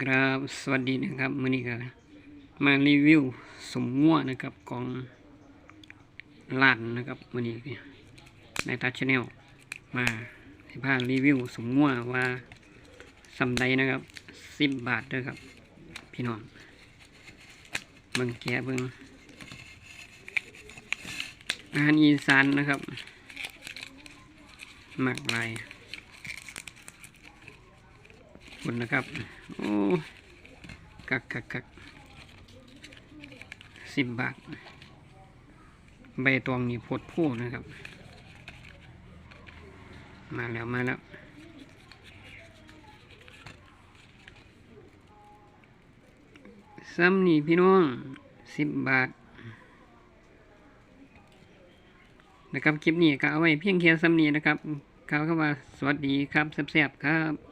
ครับสวัสดีนะครับมื้อนี้ก็มารีวิวสมงัวนะครับของร้านนะครับมือนี้ในทัชแนลมาให้พารีวิวสมงัวว่าสำใดนะครับสิบบาทเด้อครับ พี่น้องเบิ่งแกะเบิ่งอาหารอีสานนะครับหมักหลาย คุณนะครับโอ้กักกักกักสิบบาท ใบตองนี่พดผู้นะครับ มาแล้วมาแล้วซ้ำนี่พี่น้องสิบบาทนะครับคลิปนี้ก็เอาไว้เพียงแค่ซ้ำนี้นะครับกล่าวคำว่าสวัสดีครับแซ่บๆครับ